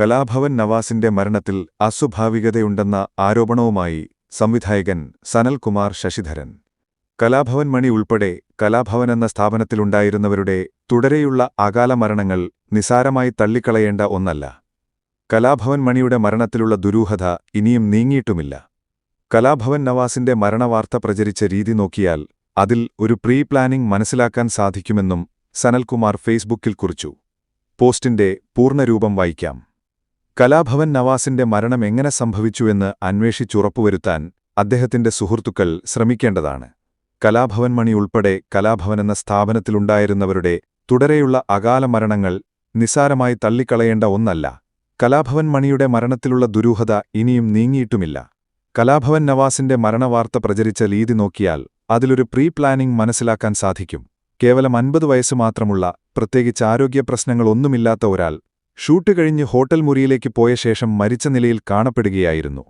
കലാഭവൻ നവാസിന്റെ മരണത്തിൽ അസ്വാഭാവികതയുണ്ടെന്ന ആരോപണവുമായി സംവിധായകൻ സനൽകുമാർ ശശിധരൻ. കലാഭവൻ മണി ഉൾപ്പെടെ കലാഭവൻ എന്ന സ്ഥാപനത്തിലുണ്ടായിരുന്നവരുടെ തുടരെയുള്ള അകാല മരണങ്ങൾ നിസാരമായി തള്ളിക്കളയേണ്ട ഒന്നല്ല. കലാഭവൻ മണിയുടെ മരണത്തിലുള്ള ദുരൂഹത ഇനിയും നീങ്ങിയിട്ടുമില്ല. കലാഭവൻ നവാസിന്റെ മരണവാർത്ത പ്രചരിച്ച രീതി നോക്കിയാൽ അതിൽ ഒരു പ്രീ പ്ലാനിംഗ് മനസ്സിലാക്കാൻ സാധിക്കുമെന്നും സനൽകുമാർ ഫേസ്ബുക്കിൽ കുറിച്ചു. പോസ്റ്റിന്റെ പൂർണരൂപം വായിക്കാം. കലാഭവൻ നവാസിന്റെ മരണം എങ്ങനെ സംഭവിച്ചുവെന്ന് അന്വേഷിച്ചുറപ്പുവരുത്താൻ അദ്ദേഹത്തിന്റെ സുഹൃത്തുക്കൾ ശ്രമിക്കേണ്ടതാണ്. കലാഭവൻ മണി ഉൾപ്പെടെ കലാഭവൻ എന്ന സ്ഥാപനത്തിലുണ്ടായിരുന്നവരുടെ തുടരെയുള്ള അകാല മരണങ്ങൾ നിസാരമായി തള്ളിക്കളയേണ്ട ഒന്നല്ല. കലാഭവൻ മണിയുടെ മരണത്തിലുള്ള ദുരൂഹത ഇനിയും നീങ്ങിയിട്ടുമില്ല. കലാഭവൻ നവാസിന്റെ മരണവാർത്ത പ്രചരിച്ച രീതി നോക്കിയാൽ അതിലൊരു പ്രീ പ്ലാനിംഗ് മനസ്സിലാക്കാൻ സാധിക്കും. കേവലം അൻപത് വയസ്സ് മാത്രമുള്ള പ്രത്യേകിച്ച് ആരോഗ്യ പ്രശ്നങ്ങളൊന്നുമില്ലാത്ത ഒരാൾ ഷൂട്ട് കഴിഞ്ഞ് ഹോട്ടൽ മുറിയിലേക്ക് പോയ ശേഷം മരിച്ച നിലയിൽ കാണപ്പെടുകയായിരുന്നു.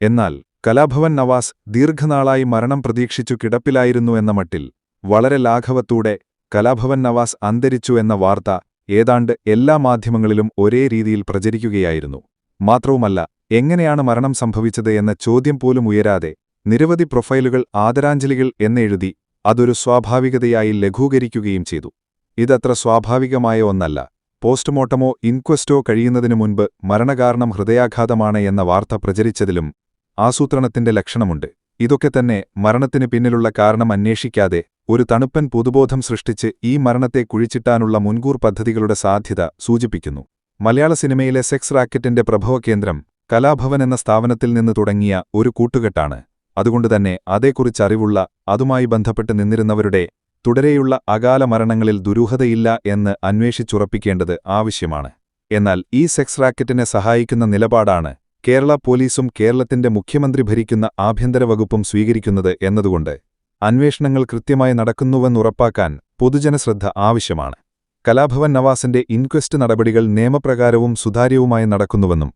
എന്നാൽ കലാഭവൻ നവാസ് ദീർഘനാളായി മരണം പ്രതീക്ഷിച്ചു കിടപ്പിലായിരുന്നു എന്ന മട്ടിൽ വളരെ ലാഘവത്തൂടെ കലാഭവൻ നവാസ് അന്തരിച്ചു എന്ന വാർത്ത ഏതാണ്ട് എല്ലാ മാധ്യമങ്ങളിലും ഒരേ രീതിയിൽ പ്രചരിക്കുകയായിരുന്നു. മാത്രവുമല്ല എങ്ങനെയാണ് മരണം സംഭവിച്ചത് എന്ന ചോദ്യം പോലും ഉയരാതെ നിരവധി പ്രൊഫൈലുകൾ ആദരാഞ്ജലികൾ എന്നെഴുതി അതൊരു സ്വാഭാവികതയായി ലഘൂകരിക്കുകയും ചെയ്തു. ഇതത്ര സ്വാഭാവികമായ ഒന്നല്ല. പോസ്റ്റ്മോർട്ടമോ ഇൻക്വസ്റ്റോ കഴിയുന്നതിനു മുൻപ് മരണകാരണം ഹൃദയാഘാതമാണ് എന്ന വാർത്ത പ്രചരിച്ചതിലും ആസൂത്രണത്തിന്റെ ലക്ഷണമുണ്ട്. ഇതൊക്കെ തന്നെ മരണത്തിനു പിന്നിലുള്ള കാരണം അന്വേഷിക്കാതെ ഒരു തണുപ്പൻ പുതുബോധം സൃഷ്ടിച്ച് ഈ മരണത്തെ കുഴിച്ചിട്ടാനുള്ള മുൻകൂർ പദ്ധതികളുടെ സാധ്യത സൂചിപ്പിക്കുന്നു. മലയാള സിനിമയിലെ സെക്സ് റാക്കറ്റിന്റെ പ്രഭവകേന്ദ്രം കലാഭവൻ എന്ന സ്ഥാപനത്തിൽ നിന്ന് തുടങ്ങിയ ഒരു കൂട്ടുകെട്ടാണ്. അതുകൊണ്ടുതന്നെ അതേക്കുറിച്ചറിവുള്ള അതുമായി ബന്ധപ്പെട്ട് നിന്നിരുന്നവരുടെ തുടരെയുള്ള അകാല മരണങ്ങളിൽ ദുരൂഹതയില്ല എന്ന് അന്വേഷിച്ചുറപ്പിക്കേണ്ടത് ആവശ്യമാണ്. എന്നാൽ ഈ സെക്സ് റാക്കറ്റിനെ സഹായിക്കുന്ന നിലപാടാണ് കേരള പോലീസും കേരളത്തിന്റെ മുഖ്യമന്ത്രി ഭരിക്കുന്ന ആഭ്യന്തര വകുപ്പും സ്വീകരിക്കുന്നത് എന്നതുകൊണ്ട് അന്വേഷണങ്ങൾ കൃത്യമായി നടക്കുന്നുവെന്നുറപ്പാക്കാൻ പൊതുജനശ്രദ്ധ ആവശ്യമാണ്. കലാഭവൻ നവാസിന്റെ ഇൻക്വസ്റ്റ് നടപടികൾ നിയമപ്രകാരവും സുതാര്യവുമായി നടക്കുന്നുവെന്നും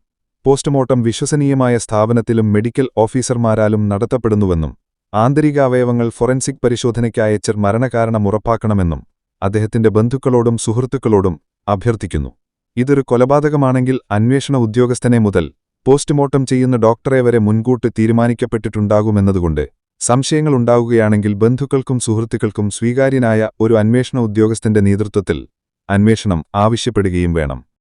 പോസ്റ്റ്മോർട്ടം വിശ്വസനീയമായ സ്ഥാപനത്തിലും മെഡിക്കൽ ഓഫീസർമാരാലും നടത്തപ്പെടുന്നുവെന്നും ആന്തരികാവയവങ്ങൾ ഫൊറൻസിക് പരിശോധനയ്ക്ക് അയച്ചർ മരണകാരണം ഉറപ്പാക്കണമെന്നും അദ്ദേഹത്തിന്റെ ബന്ധുക്കളോടും സുഹൃത്തുക്കളോടും അഭ്യർത്ഥിക്കുന്നു. ഇതൊരു കൊലപാതകമാണെങ്കിൽ അന്വേഷണ ഉദ്യോഗസ്ഥനെ മുതൽ പോസ്റ്റ്മോർട്ടം ചെയ്യുന്ന ഡോക്ടറെ വരെ മുൻകൂട്ടി തീരുമാനിക്കപ്പെട്ടിട്ടുണ്ടാകുമെന്നതുകൊണ്ട് സംശയങ്ങളുണ്ടാകുകയാണെങ്കിൽ ബന്ധുക്കൾക്കും സുഹൃത്തുക്കൾക്കും സ്വീകാര്യനായ ഒരു അന്വേഷണ ഉദ്യോഗസ്ഥന്റെ നേതൃത്വത്തിൽ അന്വേഷണം ആവശ്യപ്പെടുകയും വേണം.